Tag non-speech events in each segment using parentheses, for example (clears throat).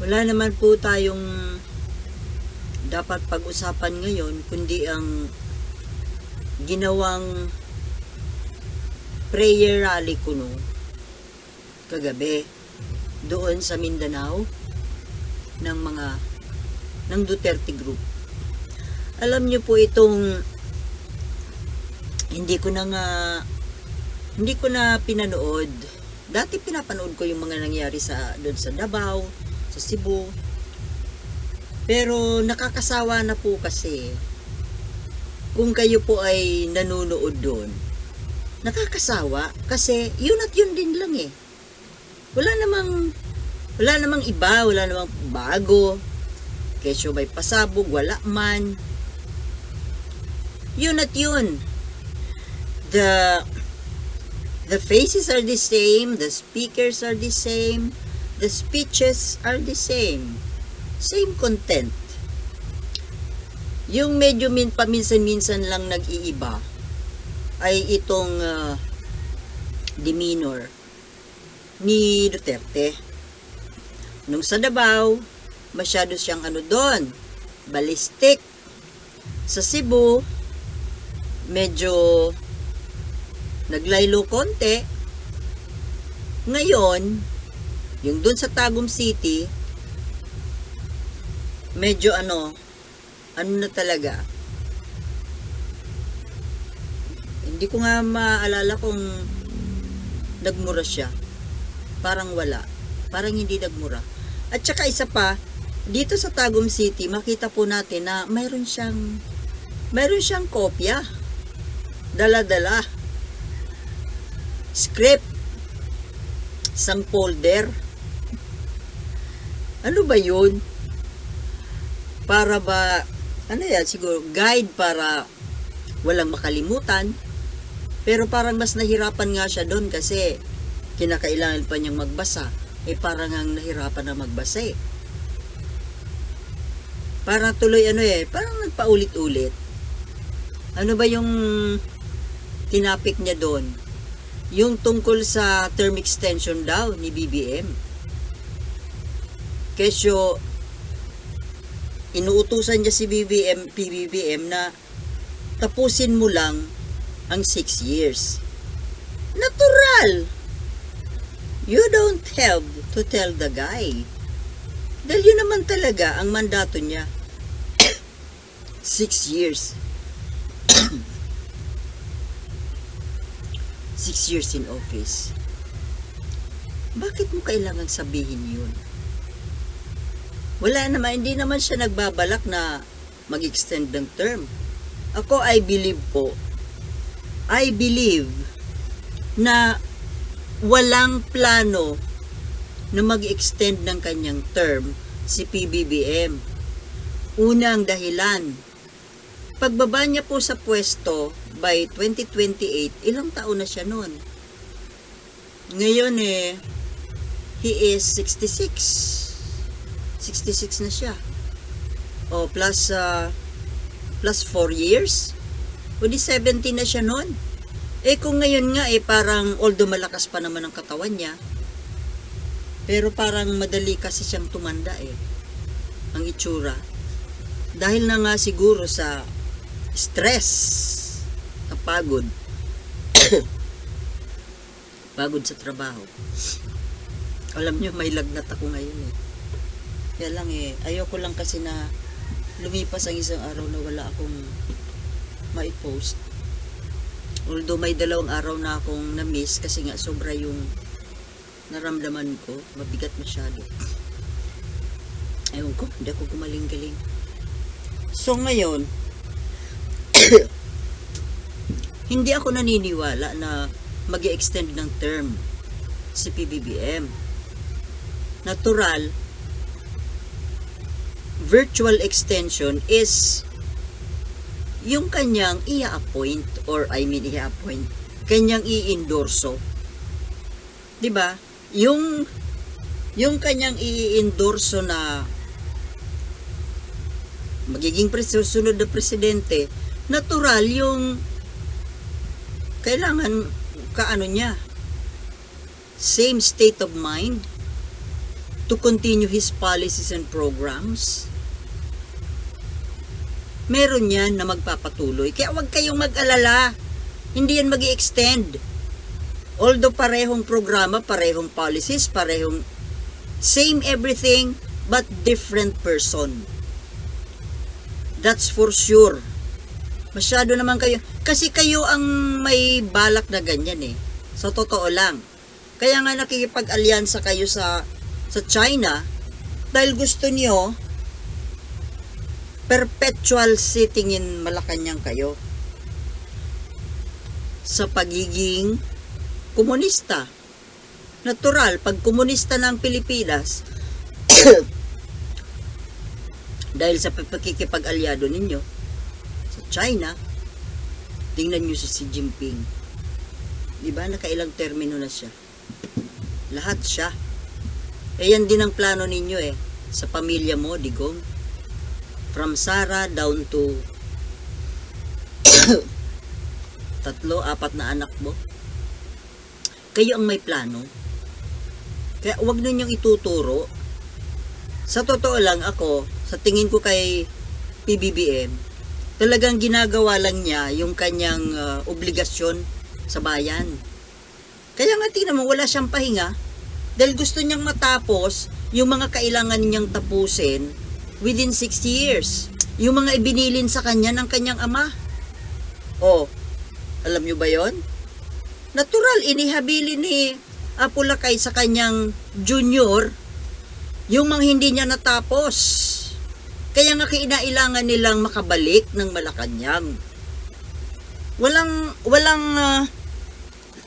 Wala naman po tayong dapat pag-usapan ngayon kundi ang ginawang prayer rally ko no kagabi doon sa Mindanao ng mga ng Duterte Group. Alam niyo po itong hindi ko na nga hindi ko na pinanood. Dati pinapanood ko yung mga nangyari sa doon sa Davao, sa Cebu. Pero nakakasawa na po kasi kung kayo po ay nanonood doon. Nakakasawa kasi yun at yun din lang eh. Wala namang wala namang iba, wala namang bago. Kesyo may pasabog, wala man. Yun at yun. The the faces are the same, the speakers are the same, the speeches are the same. Same content. Yung medyo min paminsan-minsan lang nag-iiba ay itong ah, demeanor ni Duterte. Nung sa Davao, masyado siyang ano doon, ballistic. Sa Cebu, medyo naglaylo konti. Ngayon, yung doon sa Tagum City, medyo ano, ano na talaga. Hindi ko nga maalala kung nagmura siya. Parang wala. Parang hindi nagmura. At saka isa pa, dito sa Tagum City, makita po natin na mayroon siyang mayroon siyang kopya. Dala-dala. Script. Isang folder. Ano ba yun? Para ba, ano yan, siguro, guide para walang makalimutan. Pero parang mas nahirapan nga siya doon kasi kinakailangan pa niyang magbasa. Eh parang ang nahirapan na magbasa eh. Parang tuloy ano eh, parang nagpaulit-ulit. Ano ba yung tinapik niya doon? Yung tungkol sa term extension daw ni BBM. Kesyo, inuutusan niya si BBM, PBBM na tapusin mo lang ang 6 years. Natural! You don't have to tell the guy. Dahil yun naman talaga ang mandato niya. (coughs) 6 years. (coughs) 6 years in office. Bakit mo kailangan sabihin yun? Wala naman, hindi naman siya nagbabalak na mag-extend ng term. Ako, I believe po, I believe na walang plano na mag-extend ng kanyang term si PBBM. Unang dahilan, pagbaba niya po sa pwesto by 2028, ilang taon na siya noon? Ngayon eh, he is 66. 66 na siya. O plus uh, plus 4 years. O di 70 na siya noon. Eh kung ngayon nga eh parang although malakas pa naman ang katawan niya, pero parang madali kasi siyang tumanda eh. Ang itsura. Dahil na nga siguro sa stress, kapagod. (coughs) Pagod sa trabaho. Alam niyo, may lagnat ako ngayon eh. Kaya lang eh, ayoko lang kasi na lumipas ang isang araw na wala akong maipost. Although may dalawang araw na akong na-miss kasi nga sobra yung naramdaman ko. Mabigat masyado. (coughs) Ewan ko, hindi ako gumaling-galing. So ngayon, (coughs) hindi ako naniniwala na mag extend ng term si PBBM. Natural, virtual extension is yung kanyang i-appoint or I mean i-appoint, kanyang i-endorso. 'Di ba? Yung yung kanyang i-endorso na magiging susunod na presidente, natural yung kailangan kaano niya same state of mind to continue his policies and programs? Meron yan na magpapatuloy. Kaya huwag kayong mag-alala. Hindi yan mag extend Although parehong programa, parehong policies, parehong same everything, but different person. That's for sure. Masyado naman kayo. Kasi kayo ang may balak na ganyan eh. Sa totoo lang. Kaya nga nakikipag-alyansa kayo sa sa China dahil gusto niyo perpetual sitting in Malacanang kayo sa pagiging komunista. Natural, pag komunista ng Pilipinas, (coughs) dahil sa pagkikipag-alyado ninyo sa China, tingnan nyo si Xi Jinping. Di ba, nakailang termino na siya. Lahat siya. Eh, yan din ang plano ninyo eh. Sa pamilya mo, digong. From Sarah down to (coughs) tatlo, apat na anak mo. Kayo ang may plano. Kaya wag ninyong ituturo. Sa totoo lang ako, sa tingin ko kay PBBM, talagang ginagawa lang niya yung kanyang ah, obligasyon sa bayan. Kaya nga tingnan mo, wala siyang pahinga dahil gusto niyang matapos yung mga kailangan niyang tapusin within 60 years. Yung mga ibinilin sa kanya ng kanyang ama. Oh, alam niyo ba yon? Natural, inihabili ni Apulakay sa kanyang junior yung mga hindi niya natapos. Kaya nga kinailangan nilang makabalik ng Malacanang. Walang, walang, ah,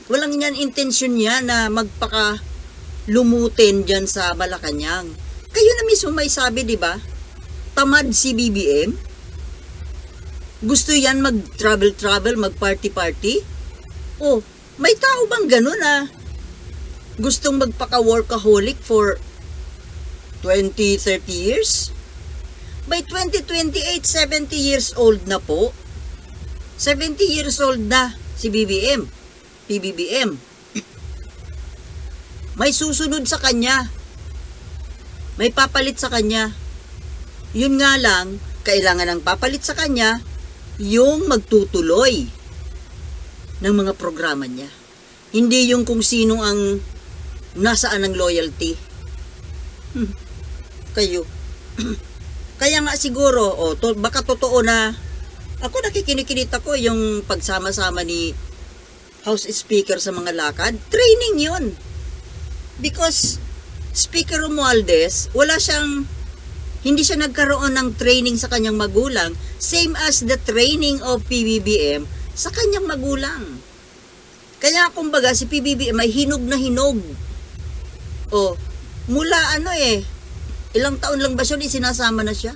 walang yan intensyon niya na magpaka lumutin dyan sa Malacanang. Kayo na mismo may sabi, di ba? Tamad si BBM. Gusto yan mag-travel-travel, mag-party-party. Oh, may tao bang ganun ah? Gustong magpaka-workaholic for 20, 30 years? By 2028, 70 years old na po. 70 years old na si BBM. PBBM. May susunod sa kanya. May papalit sa kanya. Yun nga lang, kailangan ng papalit sa kanya yung magtutuloy ng mga programa niya. Hindi yung kung sino ang nasaan ang loyalty. Hmm. Kayo. (clears throat) Kaya nga siguro, oh, to, baka totoo na ako nakikinikinit ako yung pagsama-sama ni House Speaker sa mga lakad. Training yun. Because Speaker Romualdez, wala siyang hindi siya nagkaroon ng training sa kanyang magulang, same as the training of PBBM sa kanyang magulang. Kaya kumbaga si PBBM ay hinog na hinog. O, mula ano eh, ilang taon lang ba siya, sinasama na siya?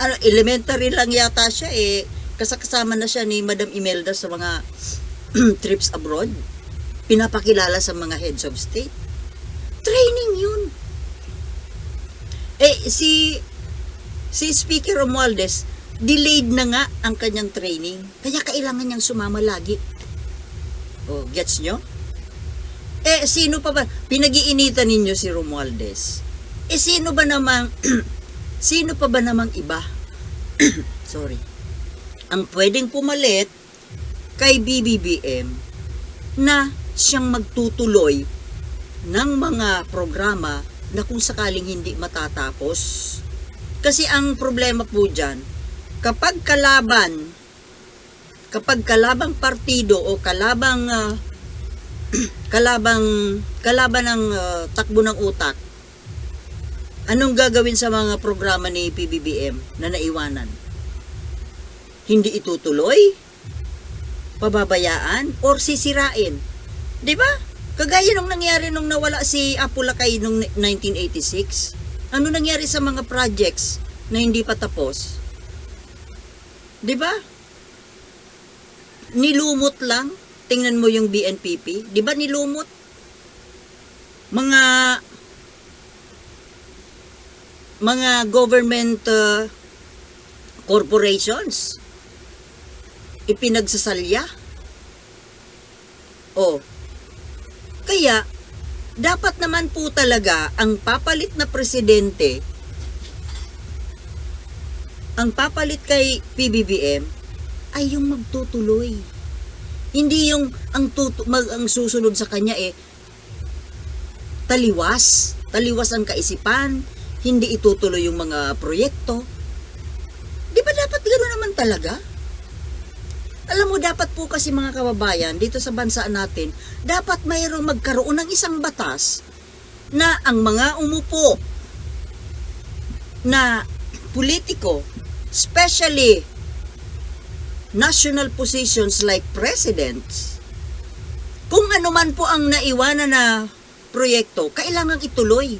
Ano, elementary lang yata siya eh, kasakasama na siya ni Madam Imelda sa mga (clears throat) trips abroad. Pinapakilala sa mga heads of state. Training yun. Eh, si si Speaker Romualdez, delayed na nga ang kanyang training. Kaya kailangan niyang sumama lagi. Oh, gets nyo? Eh, sino pa ba? Pinag-iinitan ninyo si Romualdez. Eh, sino ba namang, (clears throat) sino pa ba namang iba? (clears throat) Sorry. Ang pwedeng pumalit kay BBBM na siyang magtutuloy ng mga programa na kung sakaling hindi matatapos. Kasi ang problema po dyan, kapag kalaban, kapag kalabang partido o kalabang ah, (clears throat) kalabang kalaban ng ah, takbo ng utak, anong gagawin sa mga programa ni PBBM na naiwanan? Hindi itutuloy? Pababayaan? Or sisirain? 'Di ba? Kagaya nung nangyari nung nawala si Apulakay nung 1986. Ano nangyari sa mga projects na hindi pa tapos? 'Di ba? Nilumot lang. Tingnan mo yung BNPP, 'di ba nilumot? Mga mga government uh, corporations ipinagsasalya. Oh, kaya, dapat naman po talaga ang papalit na presidente ang papalit kay PBBM ay yung magtutuloy. Hindi yung ang tutu- mag, ang susunod sa kanya eh taliwas, taliwas ang kaisipan, hindi itutuloy yung mga proyekto. Di ba dapat gano'n naman talaga? Alam mo, dapat po kasi mga kababayan, dito sa bansa natin, dapat mayroong magkaroon ng isang batas na ang mga umupo na politiko, especially national positions like presidents, kung ano man po ang naiwanan na proyekto, kailangang ituloy.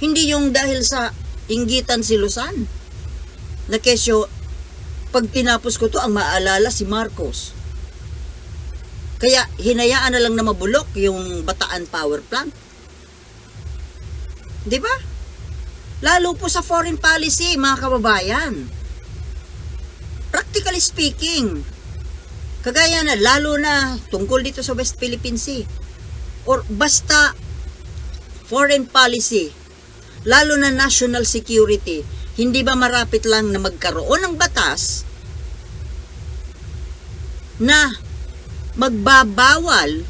Hindi yung dahil sa inggitan si Luzon. Na kesyo, pag tinapos ko to, ang maalala si Marcos. Kaya hinayaan na lang na mabulok yung Bataan Power Plant. 'Di ba? Lalo po sa foreign policy, mga kababayan. Practically speaking, kagaya na lalo na tungkol dito sa West Philippine Sea or basta foreign policy, lalo na national security, hindi ba marapit lang na magkaroon ng batas na magbabawal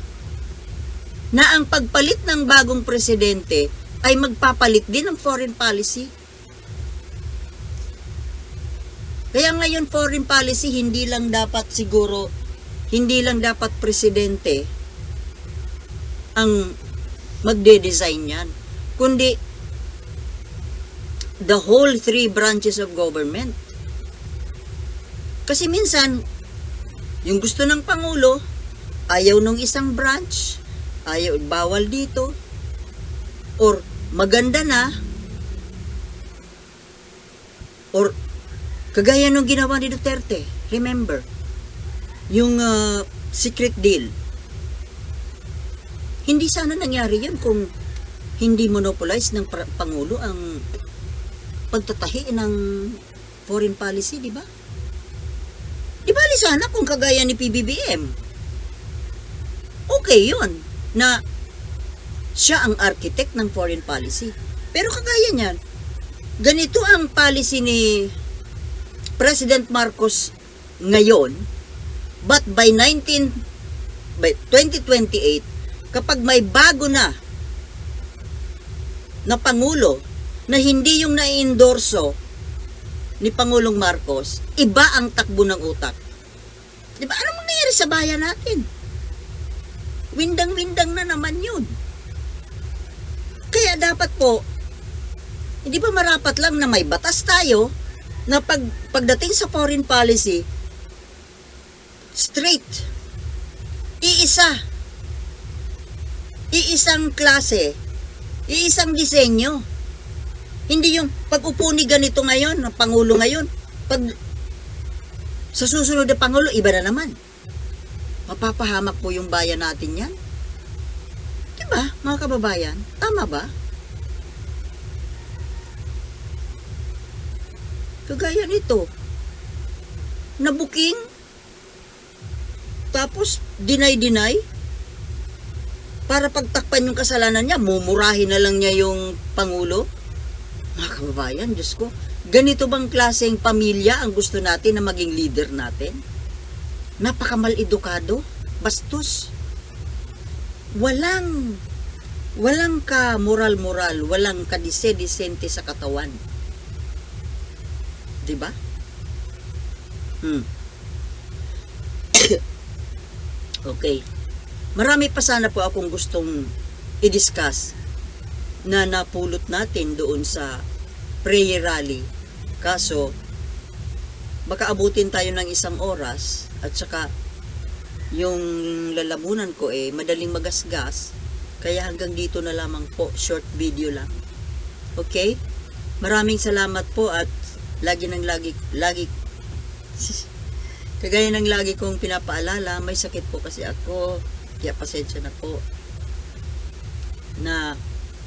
na ang pagpalit ng bagong presidente ay magpapalit din ng foreign policy. Kaya ngayon foreign policy hindi lang dapat siguro hindi lang dapat presidente ang magde-design yan, kundi the whole three branches of government. Kasi minsan, yung gusto ng Pangulo, ayaw nung isang branch, ayaw, bawal dito, or maganda na, or kagaya nung ginawa ni Duterte, remember, yung uh, secret deal, hindi sana nangyari yun kung hindi monopolize ng Pangulo ang pagtatahi ng foreign policy, di ba? Di ba sana kung kagaya ni PBBM? Okay yun, na siya ang architect ng foreign policy. Pero kagaya niyan, ganito ang policy ni President Marcos ngayon, but by 19 by 2028 kapag may bago na na pangulo na hindi yung naiendorso ni Pangulong Marcos, iba ang takbo ng utak. Di ba? Anong nangyayari sa bayan natin? Windang-windang na naman yun. Kaya dapat po, hindi ba marapat lang na may batas tayo na pag, pagdating sa foreign policy, straight, iisa, iisang klase, iisang disenyo. Hindi yung pag-upo ni ganito ngayon, ng Pangulo ngayon, pag sa susunod na Pangulo, iba na naman. Mapapahamak po yung bayan natin yan. Diba, mga kababayan? Tama ba? Kagaya nito, nabuking, tapos deny-deny, para pagtakpan yung kasalanan niya, mumurahin na lang niya yung Pangulo. Mga kababayan, Diyos ko, ganito bang klaseng pamilya ang gusto natin na maging leader natin? Napakamal edukado, bastos. Walang, walang ka moral-moral, walang ka dise-disente sa katawan. 'Di ba? Hmm. (coughs) okay. Marami pa sana po akong gustong i-discuss na napulot natin doon sa prayer rally. Kaso, baka abutin tayo ng isang oras at saka yung lalamunan ko eh madaling magasgas. Kaya hanggang dito na lamang po short video lang. Okay? Maraming salamat po at lagi nang lagi lagi (laughs) kagaya ng lagi kong pinapaalala may sakit po kasi ako. Kaya pasensya na po na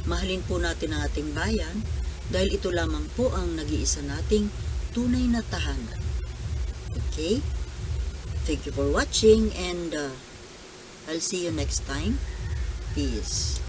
mahalin po natin ang ating bayan dahil ito lamang po ang nag-iisa nating tunay na tahanan. Okay? Thank you for watching and uh, I'll see you next time. Peace.